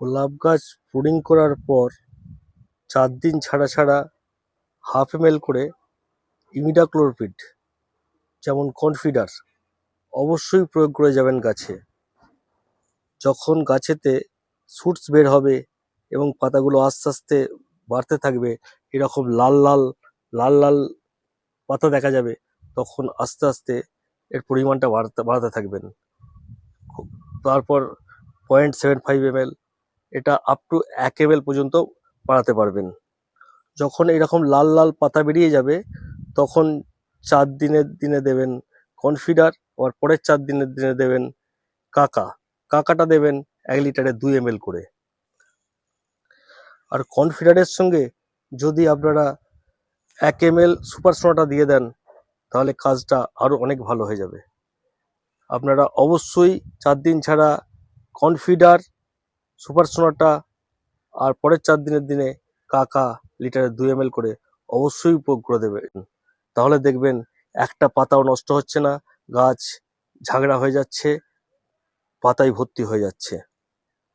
গোলাপ গাছ প্রুনিং করার পর চার দিন ছাড়া ছাড়া হাফ এম করে ইমিডাক্লোরপিড যেমন কনফিডার অবশ্যই প্রয়োগ করে যাবেন গাছে। যখন গাছেতে শুটস বের হবে এবং পাতাগুলো আস্তে আস্তে বাড়তে থাকবে, এরকম লাল লাল লাল লাল পাতা দেখা যাবে, তখন আস্তে আস্তে এর পরিমাণটা বাড়তে, বাড়াতে থাকবেন। তারপর পয়েন্ট সেভেন ফাইভ এম এটা আপ টু এক এম পর্যন্ত বাড়াতে পারবেন। যখন এরকম লাল লাল পাতা বেরিয়ে যাবে, তখন চার দিনের দিনে দেবেন কনফিডার আবার পরের চার দিনের দিনে দেবেন কাকা। কাকাটা দেবেন এক লিটারে দুই এম করে। আর কনফিডারের সঙ্গে যদি আপনারা এক এম এল সুপার সোনাটা দিয়ে দেন, তাহলে কাজটা আরও অনেক ভালো হয়ে যাবে। আপনারা অবশ্যই চার দিন ছাড়া কনফিডার সুপার সোনাটা আর পরের চার দিনের দিনে কাকা লিটারে দুই এম করে অবশ্যই উপয়োগ করে দেবেন। তাহলে দেখবেন একটা পাতাও নষ্ট হচ্ছে না, গাছ ঝাগড়া হয়ে যাচ্ছে পাতায় ভর্তি হয়ে যাচ্ছে।